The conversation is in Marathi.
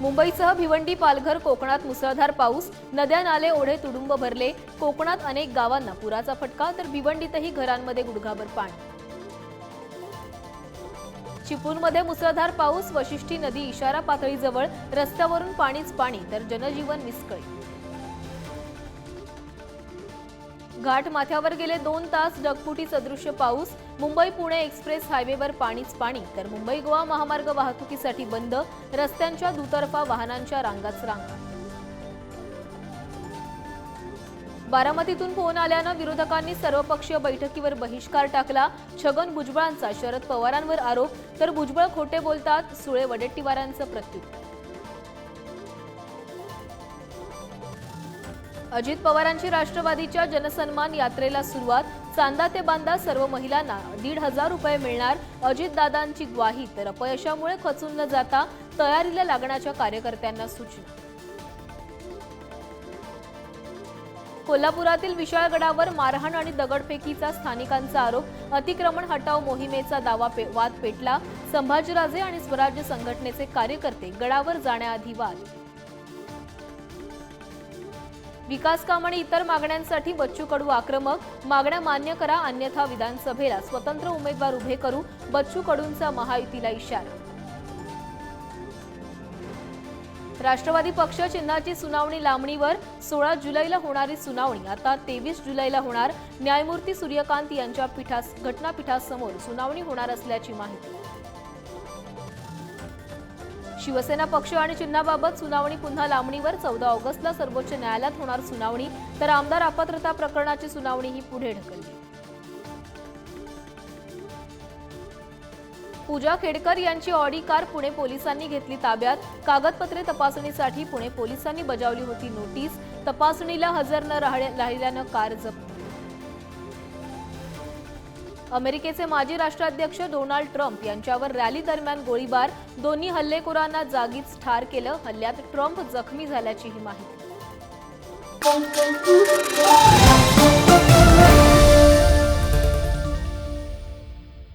मुंबईसह भिवंडी पालघर कोकणात मुसळधार पाऊस नद्या नाले ओढे तुडुंब भरले. कोकणात अनेक गावांना पुराचा फटका तर भिवंडीतही घरांमध्ये गुडघाभर पाणी. चिपळूणमध्ये मुसळधार पाऊस वशिष्ठी नदी इशारा पातळीजवळ रस्त्यावरून पाणीच पाणी तर जनजीवन विस्कळीत घाट माथ्यावर गेले दोन तास ढगफुटी सदृश्य पाऊस मुंबई पुणे एक्सप्रेस हायवेवर पाणीच पाणी. तर मुंबई गोवा महामार्ग वाहतुकीसाठी बंद रस्त्यांच्या दुतर्फा वाहनांच्या रांगाच रांगा. बारामतीतून फोन आल्यानं विरोधकांनी सर्वपक्षीय बैठकीवर बहिष्कार टाकला. छगन भुजबळांचा शरद पवारांवर आरोप तर भुजबळ खोटे बोलतात सुळे वडेट्टीवारांचं प्रत्युत्तर. अजित पवारांची राष्ट्रवादीच्या जनसन्मान यात्रेला सुरुवात चांदा ते बांदा सर्व महिलांना दीड हजार रुपये मिळणार अजितदादांची ग्वाही तर अपयशामुळे खचून न जाता तयारीला लागण्याच्या कार्यकर्त्यांना सूचना. कोल्हापुरातील विशाळगडावर मारहाण आणि दगडफेकीचा स्थानिकांचा आरोप अतिक्रमण हटाव मोहिमेचा दावा पे, वाद पेटला संभाजीराजे आणि स्वराज्य संघटनेचे कार्यकर्ते गडावर जाण्याआधी वाद. विकास काम आणि इतर मागण्यांसाठी बच्चू कडू आक्रमक मागण्या मान्य करा अन्यथा विधानसभेला स्वतंत्र उमेदवार उभे करू बच्चू कडूंचा महायुतीला इशारा. राष्ट्रवादी पक्ष चिन्हाची सुनावणी लांबणीवर सोळा जुलैला होणारी सुनावणी आता तेवीस जुलैला होणार न्यायमूर्ती सूर्यकांत यांच्या पीठास घटनापीठासमोर सुनावणी होणार असल्याची माहिती. शिवसेना पक्ष आणि चिन्हाबाबत सुनावणी पुन्हा लांबणीवर चौदा ऑगस्टला सर्वोच्च न्यायालयात होणार सुनावणी. तर आमदार अपात्रता प्रकरणाची सुनावणी ही पुढे ढकलली. पूजा खेडकर यांची ऑडी कार पुणे पोलिसांनी घेतली ताब्यात. कागदपत्रे तपासणीसाठी पुणे पोलिसांनी बजावली होती नोटीस. तपासणीला हजर न राहिल्यानं कार जप्त अमेरिकेचे माजी राष्ट्राध्यक्ष डोनाल्ड ट्रम्प यांच्यावर रॅली दरम्यान गोळीबार दोन्ही हल्लेखोरांना जागीच ठार केलं हल्ल्यात ट्रम्प जखमी झाल्याचीही माहिती.